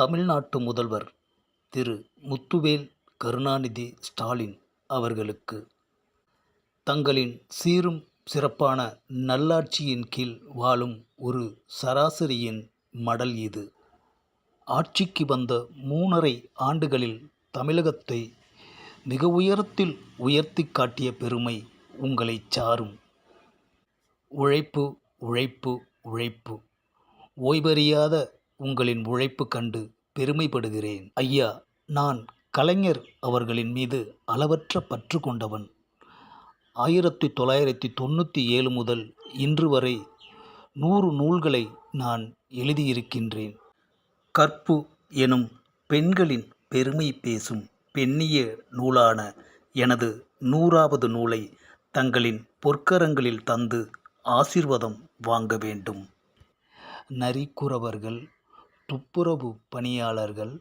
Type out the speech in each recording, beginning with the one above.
தமிழ்நாட்டு முதல்வர் திரு. முத்துவேல் கருணாநிதி ஸ்டாலின் அவர்களுக்கு தங்களின் சீரும் சிறப்பான நல்லாட்சியின் கீழ் வாழும் ஒரு சராசரியின் மடல் இது. ஆட்சிக்கு வந்த மூணரை ஆண்டுகளில் தமிழகத்தை மிக உயரத்தில் உயர்த்தி காட்டிய பெருமை உங்களை சாரும். உழைப்பு உழைப்பு உழைப்பு. ஓய்வறியாத உங்களின் உழைப்பு கண்டு பெருமைப்படுகிறேன். ஐயா நான் கலைஞர் அவர்களின் மீது அளவற்ற பற்று கொண்டவன். ஆயிரத்தி தொள்ளாயிரத்தி தொண்ணூற்றி ஏழு முதல் இன்று வரை நூறு நூல்களை நான் எழுதியிருக்கின்றேன். கற்பு எனும் பெண்களின் பெருமை பேசும் பெண்ணிய நூலான எனது நூறாவது நூலை தங்களின் பொற்கரங்களில் தந்து ஆசீர்வாதம் வாங்க வேண்டும். நரிக்குறவர்கள் துப்புரவு பணியாளர்கள்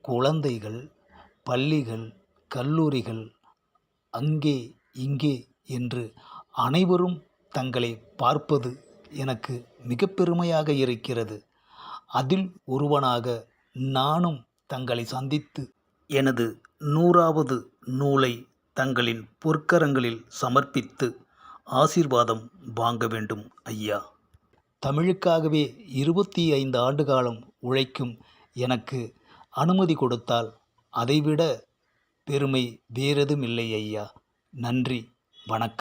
குழந்தைகள் பள்ளிகள் கல்லூரிகள் அங்கே இங்கே என்று அனைவரும் தங்களை பார்ப்பது எனக்கு மிக பெருமையாக இருக்கிறது. அதில் ஒருவனாக நானும் தங்களை சந்தித்து எனது நூறாவது நூலை தங்களின் பொற்கரங்களில் சமர்ப்பித்து ஆசீர்வாதம் வாங்க வேண்டும் ஐயா. தமிழுக்காகவே இருபத்தி ஐந்து ஆண்டு காலம் உழைக்கும் எனக்கு அனுமதி கொடுத்தால் அதைவிட பெருமை வேறெதும் இல்லை ஐயா நன்றி வணக்கம்.